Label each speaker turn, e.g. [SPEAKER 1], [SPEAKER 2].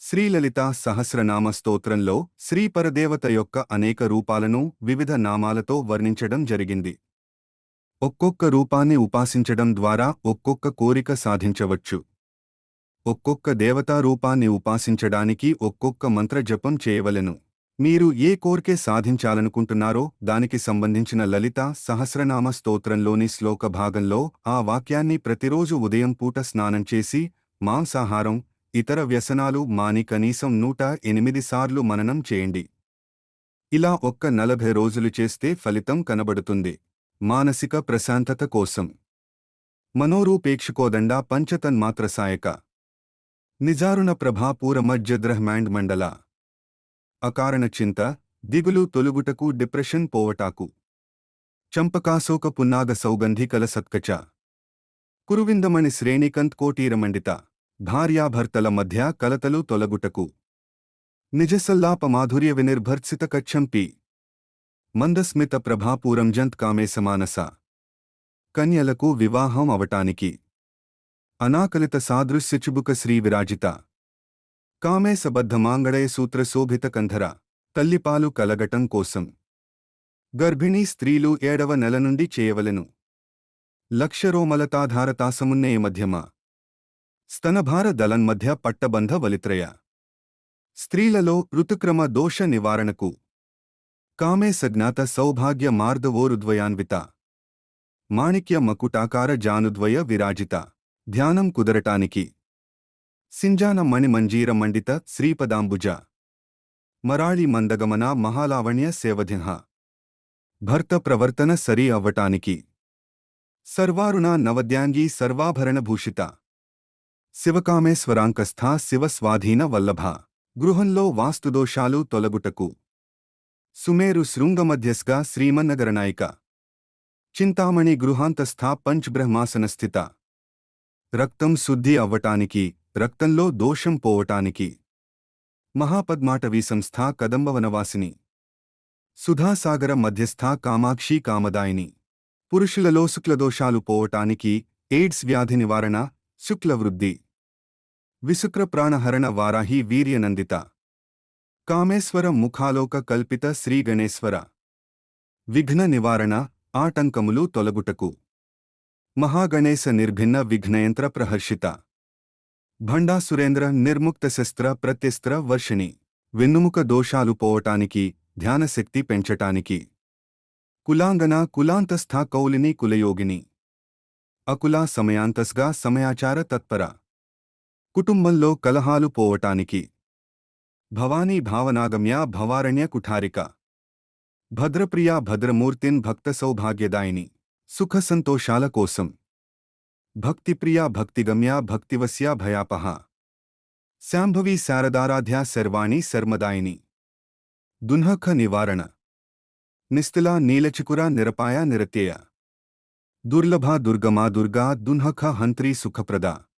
[SPEAKER 1] శ్రీలలిత సహస్రనామ స్తోత్రంలో శ్రీపరదేవత యొక్క అనేక రూపాలను వివిధ నామాలతో వర్ణించడం జరిగింది. ఒక్కొక్క రూపాన్ని ఉపాసించడం ద్వారా ఒక్కొక్క కోరిక సాధించవచ్చు. ఒక్కొక్క దేవతారూపాన్ని ఉపాసించడానికి ఒక్కొక్క మంత్ర జపం చేయవలెను. మీరు ఏ కోర్కే సాధించాలనుకుంటున్నారో దానికి సంబంధించిన లలిత సహస్రనామ స్తోత్రంలోని శ్లోక భాగంలో ఆ వాక్యాన్ని ప్రతిరోజు ఉదయం పూట స్నానం చేసి మాంసాహారం ఇతర వ్యసనాలు మాని కనీసం నూట ఎనిమిది సార్లు మననం చేయండి. ఇలా ఒక్క నలభై రోజులు చేస్తే ఫలితం కనబడుతుంది. మానసిక ప్రశాంతత కోసం. మనోరూపేక్షుకోదండ పంచతన్మాత్ర సాయక నిజారుణ ప్రభాపూరమజ్జద్రహ్మాండ్ మండల అకారణ చింత దిగులు తొలుగుటకు డిప్రెషన్ పోవటాకు. చంపకాశోక పున్నాగ సౌగంధికల సత్కచ. కురువిందమణి శ్రేణికంత్ కోటీరమండిత భార్యాభర్తల మధ్య కలతలు తొలగుటకు. నిజసల్లాప మాధుర్య వినిర్భర్సిత కచ్చంపి మందస్మిత ప్రభాపూరంజంత్ కామేశమానస కన్యలకు వివాహం అవటానికి. అనాకలిత సాదృశ్యచుబుక శ్రీ విరాజిత. కామేశబద్ధమాంగళయ సూత్ర శోభిత కంధర తల్లిపాలు కలగటం కోసం. గర్భిణీ స్త్రీలు ఏడవ నెల నుండి చేయవలెను. లక్షరోమలతాధారతాసమున్నేయ మధ్యమ. స్తనభార దళన్మధ్య పట్టబంధ వలిత్రయ. స్త్రీలలో ఋతుక్రమ దోష నివారణకు. కామే సజ్ఞాత సౌభాగ్య మార్దవోరుద్వయాన్విత. మాణిక్య మకుటాకార జానుద్వయ విరాజిత. ధ్యానం కుదరటానికి. సింజాన మణిమంజీర మండిత శ్రీపదాంబుజ మరాళి మందగమన మహాలావణ్య సేవధిహ భర్త ప్రవర్తన సరి అవ్వటానికి సర్వారుణ నవద్యాంగీ సర్వాభరణభూషిత శివకామేశ్వరాంకస్థ శివస్వాధీన వల్లభ గృహంలో వాస్తుదోషాలు తొలగుటకు సుమేరు శృంగమధ్యస్గా శ్రీమన్నగరనాయిక చింతామణి గృహాంతస్థ పంచ్బ్రహ్మాసనస్థిత రక్తం శుద్ధి అవ్వటానికి రక్తంలో దోషం పోవటానికి. మహాపద్మాటవీ సంస్థ కదంబవనవాసిని. సుధాసాగర మధ్యస్థ కామాక్షి కామదాయిని. పురుషులలో శుక్లదోషాలు పోవటానికి ఎయిడ్స్ వ్యాధి నివారణ శుక్లవృద్ధి. విశుక్ర ప్రాణహరణ వారాహి వీర్యనందిత. కామేశ్వర ముఖాలోక కల్పిత శ్రీగణేశ్వర విఘ్న నివారణ ఆటంకములు తొలగుటకు. మహాగణేశ నిర్భిన్న విఘ్నయంత్ర ప్రహర్షిత. భండాసురేంద్ర నిర్ముక్త శస్త్ర ప్రత్యస్త్ర వర్షిణి. వెన్నుముక దోషాలు పోవటానికి ధ్యానశక్తి పెంచటానికి. కులాంగన కులాంతస్థ కౌలిని కులయోగిని. అకులా సమయాంతస్గా సమయాచార తత్పర. కుటుంబంలో కలహాలు పోవటానికి. భవానీ భావనాగమ్య భవారణ్య కుఠారిక. భద్రప్రియ భద్రమూర్తిన్ భక్త సౌభాగ్యదాయిని. సుఖ సంతోషాల కోసం. భక్తిప్రియ భక్తిగమ్య భక్తివస్య భయాపహ శాంభవి శారదారాధ్య శర్వాణి శర్మదాయిని దున్హఖ నివారణ నిస్తిల నీలచికుర నిరపాయ నిరత్యయ దుర్లభ దుర్గమా దుర్గా దున్హఖ హంత్రి సుఖప్రద